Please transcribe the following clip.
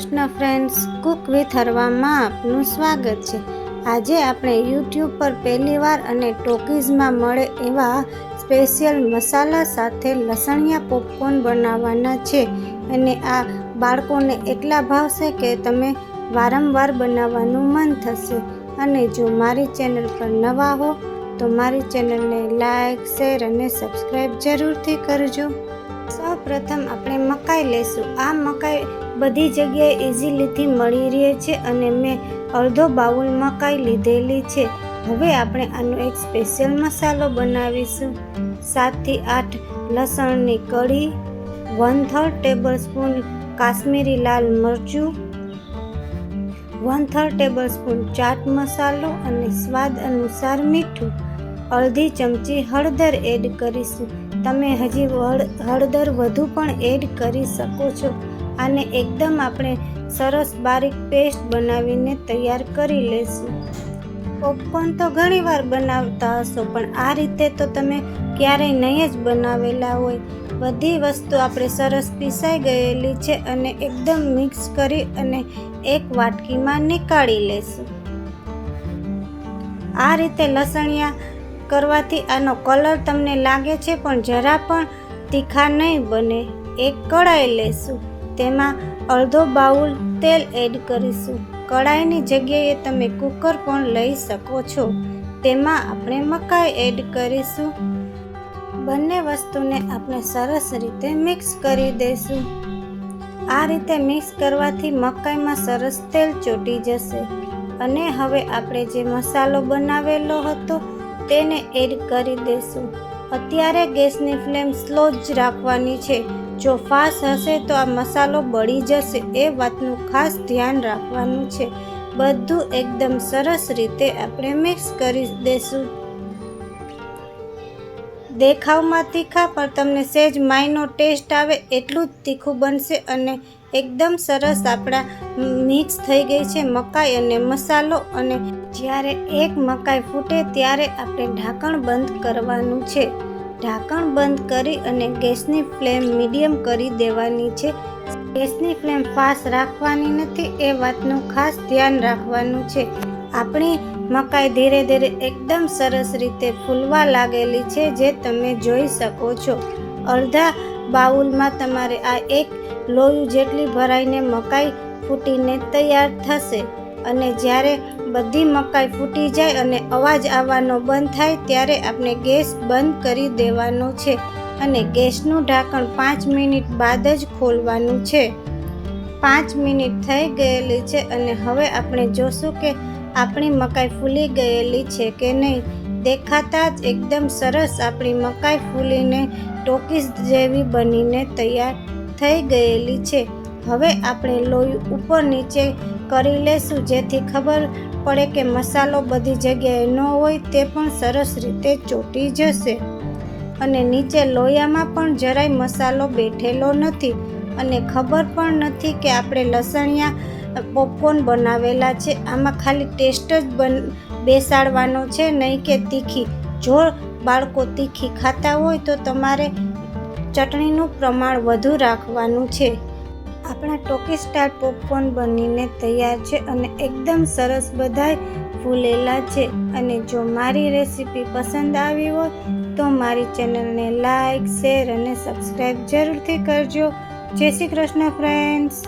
Krishna friends cook with હરવામાં આપનું સ્વાગત છે. આજે આપણે યુટ્યુબ પર પહેલીવાર અને ટોકીઝમાં મળે એવા સ્પેશિયલ મસાલા સાથે લસણિયા પોપકોર્ન બનાવવાના છે. અને આ બાળકોને એટલા ભાવશે કે તમે વારંવાર બનાવવાનું મન થશે. અને જો મારી ચેનલ પર નવા હો, તો મારી ચેનલને લાઇક શેર અને સબસ્ક્રાઈબ જરૂરથી કરજો. સૌ પ્રથમ આપણે મકાઈ લેશું આ મકાઈ બધી જગ્યાએ ઇઝીલીથી મળી રહે છે અને મેં અડધો બાઉલ મકાઈ લીધેલી છે. હવે આપણે આનો એક સ્પેશિયલ મસાલો બનાવીશું. સાતથી આઠ લસણની કળી one third tablespoon Kashmiri લાલ મરચું one third tablespoon chaat મસાલો અને સ્વાદ અનુસાર મીઠું. અડધી ચમચી હળદર એડ કરીશું. તમે હજી હળદર વધુ પણ એડ કરી શકો છો. આને એકદમ આપણે સરસ બારીક પેસ્ટ બનાવીને તૈયાર કરી લેશું. પોપકોર્ન તો ઘણીવાર બનાવતા હશો, પણ આ રીતે તો તમે ક્યારેય નહીં જ બનાવેલા હોય. બધી વસ્તુ આપણે સરસ પીસાઈ ગયેલી છે અને એકદમ મિક્સ કરી અને એક વાટકીમાં નીકાળી લેશું. આ રીતે લસણિયા કરવાથી આનો કલર તમને લાગે છે, પણ જરા પણ તીખા નહીં બને. એક કઢાઈ લેશું. તેમાં અડધો બાઉલ તેલ એડ કરીશું. કડાઈની જગ્યાએ તમે કુકર પણ લઈ શકો છો. તેમાં આપણે મકાઈ એડ કરીશું. બંને વસ્તુને આપણે સરસ રીતે મિક્સ કરી દઈશું. આ રીતે મિક્સ કરવાથી મકાઈમાં સરસ તેલ ચોટી જશે. અને હવે આપણે જે મસાલો બનાવેલો હતો તેને એડ કરી દઈશું. અત્યારે ગેસની ફ્લેમ સ્લો જ રાખવાની છે. જો ફાસ હશે તો આ મસાલો બળી જશે. એ વાતનું ખાસ ધ્યાન રાખવાનું છે. બધું એકદમ સરસ રીતે આપણે મિક્સ કરી દઈશું દેખાવમાં તીખા, પણ તમને સેજ માયનો ટેસ્ટ આવે એટલું જ તીખું બનશે અને એકદમ સરસ આપણા મિક્સ થઈ ગઈ છે મકાઈ અને મસાલો. અને જ્યારે એક મકાઈ ફૂટે ત્યારે આપણે ઢાંકણ બંધ કરવાનું છે. ઢાંકણ બંધ કરી અને ગેસની ફ્લેમ મીડિયમ કરી દેવાની છે. ગેસની ફ્લેમ ફાસ્ટ રાખવાની નથી, એ વાતનું ખાસ ધ્યાન રાખવાનું છે. આપણી મકાઈ ધીરે ધીરે એકદમ સરસ રીતે ફૂલવા લાગેલી છે, જે તમે જોઈ શકો છો. અડધા બાઉલમાં તમારે આ એક લોયું જેટલી ભરાઈને મકાઈ ફૂટીને તૈયાર થશે. અને જ્યારે બધી મકાઈ ફૂટી જાય અને અવાજ આવવાનો બંધ થાય, ત્યારે આપણે ગેસ બંધ કરી દેવાનો છે અને ગેસનું ઢાંકણ પાંચ મિનિટ બાદ જ ખોલવાનું છે. પાંચ મિનિટ થઈ ગયેલી છે અને હવે આપણે જોશું કે આપણી મકાઈ ફૂલી ગયેલી છે કે નહીં. દેખાતા જ એકદમ સરસ આપણી મકાઈ ફૂલીને ટોકીસ જેવી બનીને તૈયાર થઈ ગયેલી છે. હવે આપણે લોહી ઉપર નીચે કરી લેશું, જેથી ખબર પડે કે મસાલો બધી જગ્યાએ ન હોય તે પણ સરસ રીતે ચોટી જશે. અને નીચે લોયામાં પણ જરાય મસાલો બેઠેલો નથી. અને ખબર પણ નથી કે આપણે લસણિયા પોપકોર્ન બનાવેલા છે. આમાં ખાલી ટેસ્ટ જ બન, બેસાડવાનો છે, નહીં કે તીખી. જો બાળકો તીખી ખાતા હોય તો તમારે ચટણીનું પ્રમાણ વધુ રાખવાનું છે. આપણા ટોકી સ્ટાર પોપકોર્ન બનીને તૈયાર છે અને એકદમ સરસ બધાય ફૂલેલા છે. અને જો મારી રેસીપી પસંદ આવી હોય તો મારી ચેનલને લાઈક, શેર અને સબસ્ક્રાઈબ જરૂરથી કરજો. જય શ્રી કૃષ્ણ ફ્રેન્ડ્સ